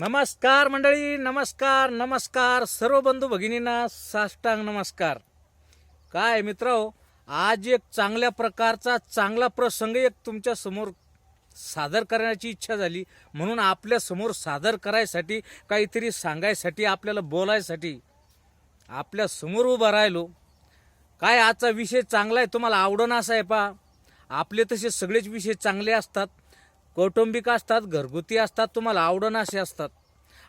नमस्कार मंडळी नमस्कार नमस्कार. सर्व बंधू भगिनींना साष्टांग नमस्कार. काय मित्र आज एक चांगल्या प्रकारचा चांगला प्रसंग एक तुमच्यासमोर सादर करण्याची इच्छा झाली. म्हणून आपल्यासमोर सादर करायसाठी काहीतरी सांगायसाठी आपल्याला बोलायसाठी आपल्यासमोर उभा राहिलो. काय आजचा विषय चांगला आहे तुम्हाला आवडण असा आहे पा आपले तसे सगळेच विषय चांगले असतात. कौटुंबिक असतात घरगुती असतात तुम्हाला आवडण असे असतात.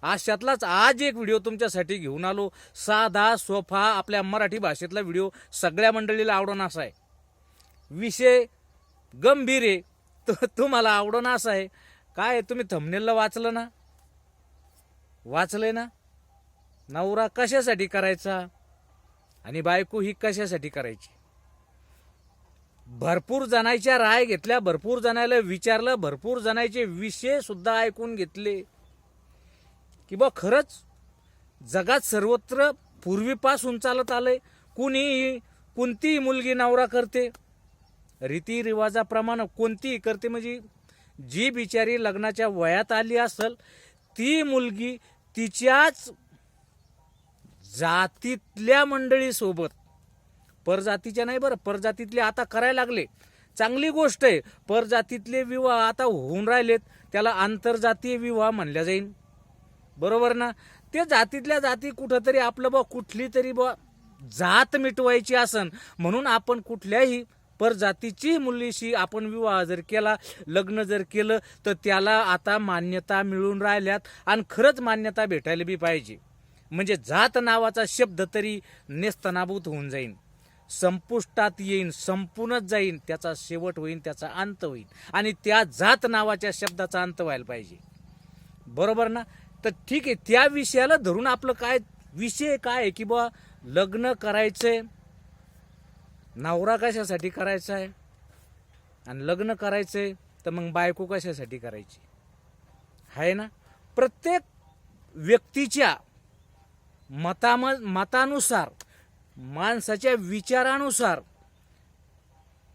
अशातलाच आज एक व्हिडिओ तुमच्यासाठी घेऊन आलो. साधा सोफा आपल्या मराठी भाषेतला व्हिडिओ. सगळ्या मंडळीला आवडण असा आहे. विषय गंभीर आहे तो तुम्हाला आवडण असा आहे. काय तुम्ही थमनेलला वाचलं ना? वाचलंय ना? नवरा कशासाठी करायचा? आणि बायको ही कशासाठी करायची? भरपूर जणांच्या राय घेतल्या भरपूर जणाला विचारलं भरपूर जणांचे विषय सुद्धा ऐकून घेतले. की बा खरंच जगात सर्वत्र पूर्वीपासून चालत आलंय. कुणीही कोणतीही मुलगी नवरा करते रीतीरिवाजाप्रमाणे कोणतीही करते म्हणजे जी बिचारी लग्नाच्या वयात आली असल ती मुलगी तिच्याच जातीतल्या मंडळीसोबत परजातीच्या नाही बरं परजातीतले आता करायला लागले. चांगली गोष्ट आहे परजातीतले विवाह आता होऊन राहिलेत त्याला आंतरजातीय विवाह म्हणल्या जाईल बरोबर ना? ते जातीतल्या जाती कुठंतरी आपलं बा कुठली तरी बा जात मिटवायची असन म्हणून आपण कुठल्याही परजातीची मुलीशी आपण विवाह जर केला लग्न जर केलं तर त्याला आता मान्यता मिळून राहिल्यात आणि खरंच मान्यता भेटायला बी पाहिजे. म्हणजे जात नावाचा शब्द तरी नेस्तनाभूत होऊन जाईल संपुष्टात येईन संपूनच जाईन त्याचा शेवट होईल त्याचा अंत होईल आणि त्या जात नावाच्या शब्दाचा अंत व्हायला पाहिजे. बरोबर ना? तर ठीक आहे त्या विषयाला धरून आपलं काय विषय काय आहे की बा लग्न करायचंय नवरा कशासाठी करायचा आहे आणि लग्न करायचंय तर मग बायको कशासाठी करायची? आहे ना? प्रत्येक व्यक्तीच्या मताम मतानुसार माणसाच्या विचारानुसार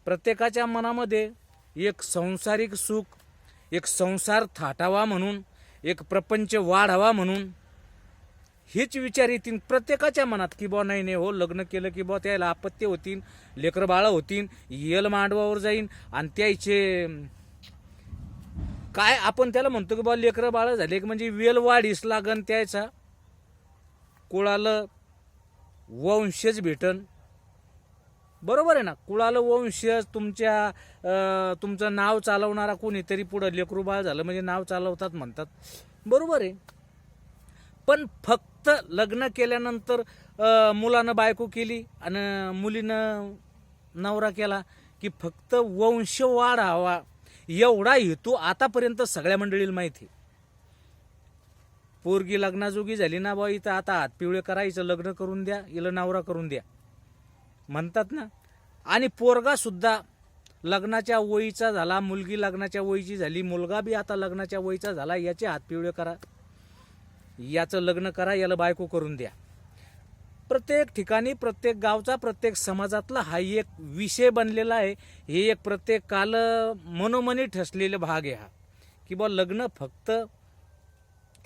प्रत्येकाच्या मनामध्ये एक संसारिक सुख एक संसार थाटावा म्हणून एक प्रपंच वाढावा म्हणून हेच विचार येतील प्रत्येकाच्या मनात की बा नाही नाही हो लग्न केलं की बा त्याला आपत्ती होतील लेकरं बाळं होतील येल मांडवावर जाईन आणि त्याचे काय आपण त्याला म्हणतो की बा लेकरं बाळं झाले म्हणजे वेल वाढीस लागन त्याचा. कुळालं वंशज भेटन. बरोबर आहे ना? कुळालं वंशज तुमच्या तुमचं नाव चालवणारा कोणीतरी पुढं लेकरूबाळ झालं म्हणजे नाव चालवतात म्हणतात. बरोबर आहे. पण फक्त लग्न केल्यानंतर मुलानं बायको केली आणि मुलीनं नवरा केला की फक्त वंश वाढावा एवढा हेतू आतापर्यंत सगळ्या मंडळीला माहिती आहे. पोरगी लग्नाजोगी झाली ना बा इथं आता हात पिवळे करायचं लग्न करून द्या इला नवरा करून द्या. म्हणतात ना? आणि पोरगा सुद्धा लग्नाच्या वयीचा झाला मुलगी लग्नाच्या वयीची झाली मुलगा बी आता लग्नाच्या वयीचा झाला याचे हात पिवळे करा. याचं लग्न करा याला बायको करून द्या. प्रत्येक ठिकाणी प्रत्येक गावचा प्रत्येक समाजातला हा एक विषय बनलेला आहे. हे एक प्रत्येकाल मनोमनी ठसलेला भाग आहे हा. की बा लग्न फक्त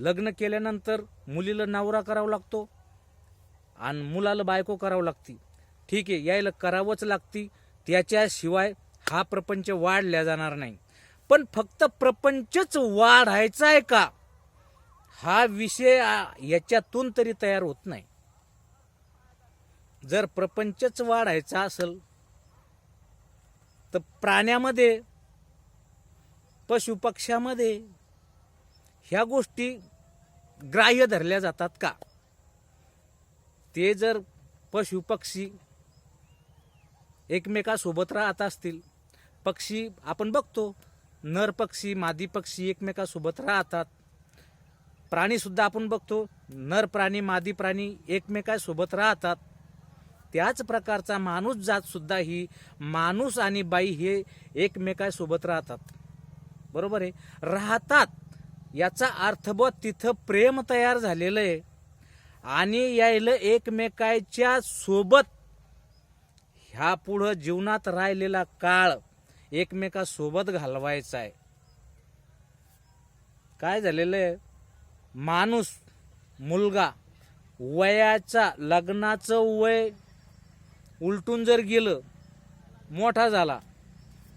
लग्न केल्यानंतर मुलीला नवरा करावा लागतो आणि मुलाला बायको करावं लागती. ठीक आहे यायला करावंच लागती. त्याच्याशिवाय हा प्रपंच वाढल्या जाणार नाही. पण फक्त प्रपंचच वाढायचा आहे का? हा विषय याच्यातून तरी तयार होत नाही. जर प्रपंचच वाढायचा असेल तर प्राण्यामध्ये पशुपक्ष्यामध्ये ह्या गोष्टी ग्राह्य धरल्या जातात का? ते जर पशुपक्षी एकमेकासोबत राहत असतील पक्षी आपण बघतो नर पक्षी मादी पक्षी एकमेकासोबत राहतात. प्राणीसुद्धा आपण बघतो नर प्राणी मादी प्राणी एकमेकासोबत राहतात. त्याच प्रकारचा माणूस जातसुद्धा ही माणूस आणि बाई हे एकमेकासोबत राहतात. बरोबर आहे? राहतात. याचा अर्थ ब तिथं प्रेम तयार झालेलं आहे. आणि यायला एकमेकाच्या सोबत. ह्या पुढं जीवनात राहिलेला काळ एकमेकासोबत घालवायचा आहे. काय झालेलं आहे? माणूस मुलगा वयाचा लग्नाचं वय उलटून जर गेलं मोठा झाला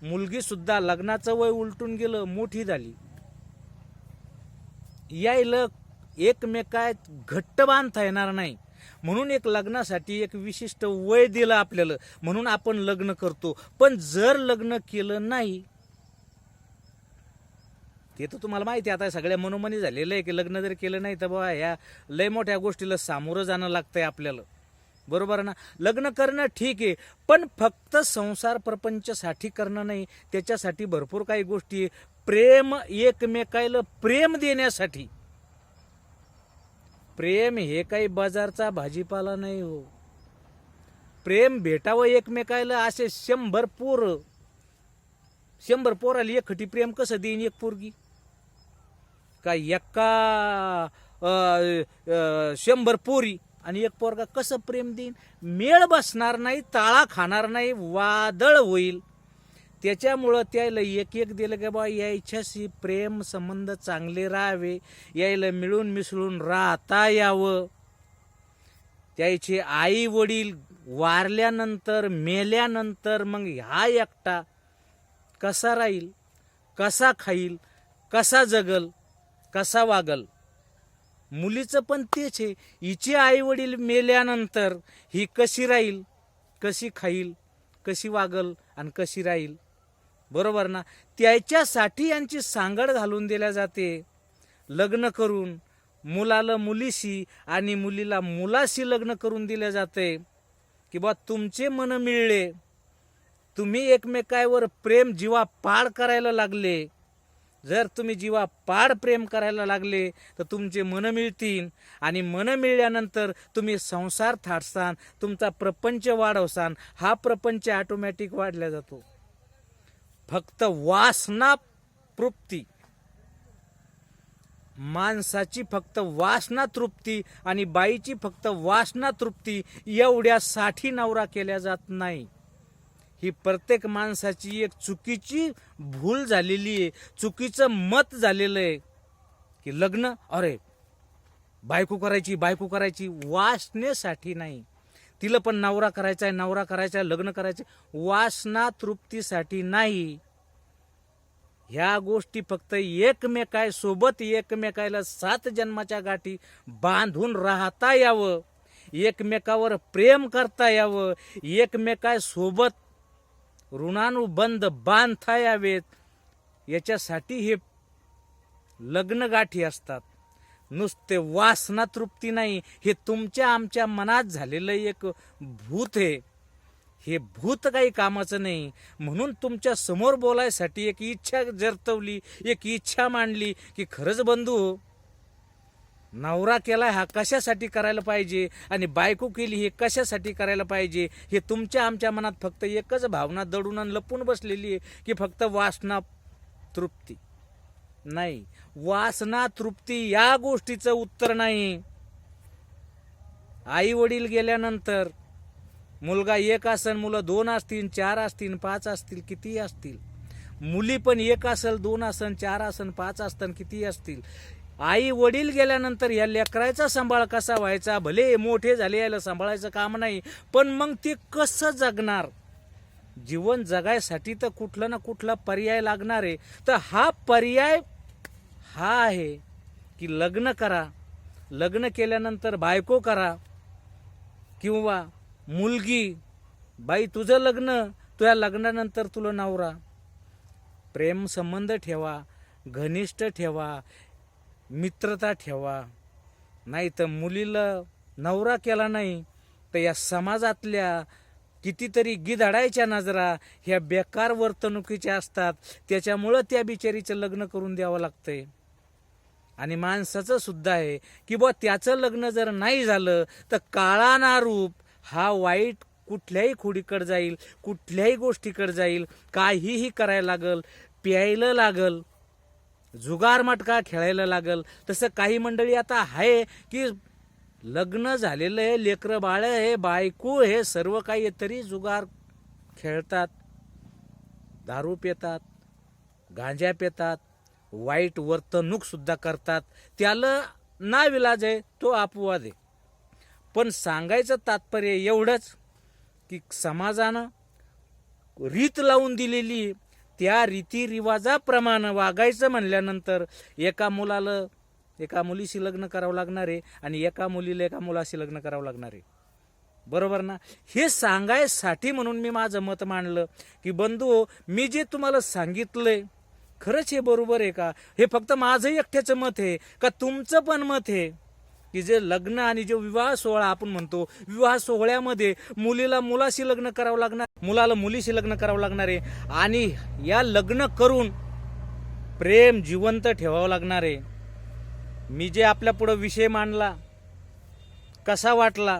मुलगीसुद्धा लग्नाचं वय उलटून गेलं मोठी झाली. यायला एकमेकात घट्ट बांधता येणार नाही. म्हणून एक लग्नासाठी एक विशिष्ट वय दिलं आपल्याला. म्हणून आपण लग्न करतो. पण जर लग्न केलं नाही ते तर तुम्हाला माहिती आता सगळ्या मनोमनी झालेलं आहे की लग्न जर केलं नाही तर बाबा ह्या लय मोठ्या गोष्टीला सामोरं जाणं लागतंय आपल्याला. बरोबर ना? लग्न करणं ठीक आहे पण फक्त संसार प्रपंचसाठी करणं नाही. त्याच्यासाठी भरपूर काही गोष्टी प्रेम एकमेकायला प्रेम देण्यासाठी. प्रेम हे काही बाजारचा भाजीपाला नाही हो. प्रेम भेटावं एकमेकायला असे शंभर पोर. शंभर पोराला एकखटी प्रेम कसं देईन एक पोरगी? का एका शंभर पोरी? आणि एक पोरगा कसं प्रेम देईन? मेळ बसणार नाही ताळा खाणार नाही वादळ होईल. त्याच्यामुळं त्याला एक एक दिलं की बा यायच्याशी प्रेम संबंध चांगले राहावे यायला मिळून मिसळून राहता यावं. त्याचे आई वडील वारल्यानंतर मेल्यानंतर मग हा एकटा कसा राहील? कसा खाईल? कसा जगल? कसा वागल? मुलीचं पण तेच आहे. हिचे आई वडील मेल्यानंतर ही कशी राहील कशी खाईल कशी वागल आणि कशी राहील? बरोबर ना? त्याच्यासाठी यांची सांगड घालून दिल्या जाते. लग्न करून मुलाला मुलीशी आणि मुलीला मुलाशी लग्न करून दिले जाते. की बा तुमचे मन मिळले. तुम्ही एकमेकावर प्रेम जीवा पाड करायला लागले. जर तुम्ही जीवा पाड प्रेम करायला लागले तर तुमचे मन मिळतील. आणि मन मिळल्यानंतर तुम्ही संसार थाटसान तुमचा प्रपंच वाढवसान हा प्रपंच ऑटोमॅटिक वाढला जातो. फक्त वासना तृप्ती. माणसाची फक्त वासना तृप्ती आणि बाईची फक्त वासना तृप्ती एवढ्यासाठी नवरा केल्या जात नाही. ही प्रत्येक माणसाची एक चुकीची भूल झालेली आहे. चुकीचं मत झालेलं आहे की लग्न अरे बायको करायची बायको करायची वासनेसाठी नाही. तिला पण नवरा करायचा आहे नवरा करायचा आहे लग्न करायचं आहे. वासना तृप्तीसाठी नाही. ह्या गोष्टी फक्त एकमेकाय सोबत एकमेकायला सात जन्माच्या गाठी बांधून राहता यावं. एकमेकावर प्रेम करता यावं. एकमेकाय सोबत ऋणानुबंध बांधता यावेत. याच्यासाठी हे लग्नगाठी असतात. नुसते वासना तृप्ती नाही. हे तुमच्या आमच्या मनात झालेलं एक भूत आहे. हे भूत काही कामाचं नाही. म्हणून तुमच्यासमोर बोलायसाठी एक इच्छा जर्तवली एक इच्छा मांडली की खरंच बंधू नवरा केला हा कशासाठी करायला पाहिजे? आणि बायको केली हे कशासाठी करायला पाहिजे? हे तुमच्या आमच्या मनात फक्त एकच भावना दडून आणि लपून बसलेली आहे की फक्त वासना तृप्ती. नाही वासना तृप्ती या गोष्टीचं उत्तर नाही. आई वडील गेल्यानंतर मुलगा एक असेल मुलं दोन असतील चार असतील पाच असतील कितीही असतील? मुली पण एक असेल दोन असन चार असन पाच असतील किती असतील? आई वडील गेल्यानंतर या लेकराचा सांभाळ कसा व्हायचा? भले मोठे झाले याला सांभाळायचं काम नाही पण मग ते कसं जगणार? जीवन जगायसाठी तर कुठला ना कुठला पर्याय लागणार आहे. तर हा पर्याय हा आहे की लग्न करा. लग्न केल्यानंतर बायको करा. किंवा मुलगी बाई तुझं लग्न तुझ्या लग्नानंतर तुला नवरा. प्रेम संबंध ठेवा घनिष्ठ ठेवा. मित्रता ठेवा. नाही तर मुलीला नवरा केला नाही तर या समाजातल्या कितीतरी गिधाडायच्या नजरा ह्या बेकार वर्तणुकीच्या असतात. त्याच्यामुळं त्या बिचारीचं लग्न करून द्यावं लागतंय. आणि माणसाचं सुद्धा आहे की बुवा त्याचं लग्न जर नाही झालं तर काळाना रूप हा वाईट कुठल्याही खोडीकडे जाईल कुठल्याही गोष्टीकडे जाईल काहीही करायला लागल प्यायला लागल जुगार मटका खेळायला लागल. तसं काही मंडळी आता आहे की लग्न झालेलं आहे लेकरं बाळ हे बायको हे सर्व काही तरी जुगार खेळतात दारू पितात गांजा पितात वाईट वर्तणूकसुद्धा करतात. त्याला ना विलाज आहे तो अपवाद आहे. पण सांगायचं तात्पर्य एवढंच की समाजानं रीत लावून दिलेली त्या रीतीरिवाजाप्रमाणे वागायचं म्हणल्यानंतर एका मुलाला एका मुलीशी लग्न करावं लागणार आहे आणि एका मुलीला एका मुलाशी लग्न करावं लागणार आहे. बरोबर ना? हे सांगायसाठी म्हणून मी माझं मत मांडलं की बंधू मी जे तुम्हाला सांगितलंय खरंच हे बरोबर आहे का? हे फक्त माझं एकट्याचं मत आहे का तुमचं पण मत आहे? की जे लग्न आणि जे विवाह सोहळा आपण म्हणतो विवाह सोहळ्यामध्ये मुलीला मुलाशी लग्न करावं लागणार मुलाला मुलीशी लग्न करावं लागणार आहे. आणि या लग्न करून प्रेम जिवंत ठेवावं लागणार आहे. मी जे आपल्या पुढं विषय मांडला कसा वाटला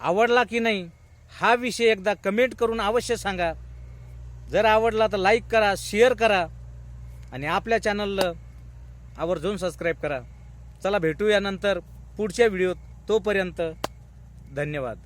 आवडला की नाही हा विषय एकदा कमेंट करून अवश्य सांगा. जर आवडला तर लाईक करा शेअर करा आणि आपल्या चॅनलला आवर्जून सबस्क्राईब करा. चला भेटूया नंतर पुढच्या व्हिडिओत तोपर्यंत धन्यवाद.